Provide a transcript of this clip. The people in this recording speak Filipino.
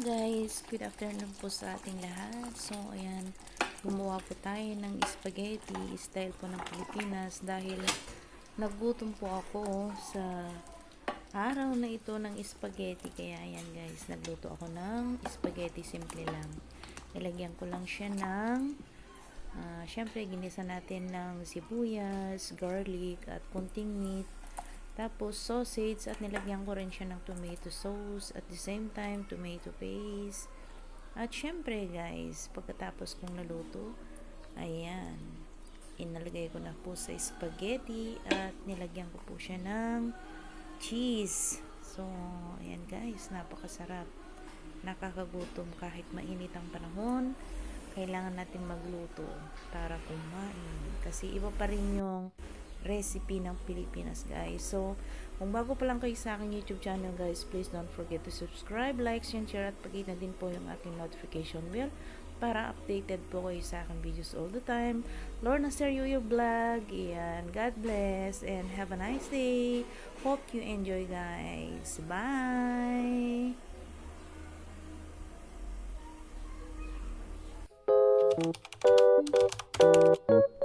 guys, good afternoon po sa ating lahat. So ayan, gumawa po tayo ng spaghetti style po ng Pilipinas dahil nagutom po ako sa araw na ito ng spaghetti. Kaya ayan guys, nagluto ako ng spaghetti simple lang. Ilagyan ko lang siya ng uh, syempre ginisa natin ng sibuyas, garlic at kunting meat tapos, sausage at nilagyan ko rin siya ng tomato sauce at the same time, tomato paste. At syempre guys, pagkatapos kong naluto, ayan, inalagay ko na po sa spaghetti at nilagyan ko po siya ng cheese. So, ayan guys, napakasarap. Nakakagutom kahit mainit ang panahon, kailangan natin magluto para kumain. Kasi iba pa rin yung recipe ng Pilipinas guys. So, kung bago pa lang kayo sa aking YouTube channel guys, please don't forget to subscribe, like, share, at pakita din po yung aking notification bell para updated po kayo sa aking videos all the time. Lord na Stereo your vlog. Ayan. God bless and have a nice day. Hope you enjoy guys. Bye! Thank you.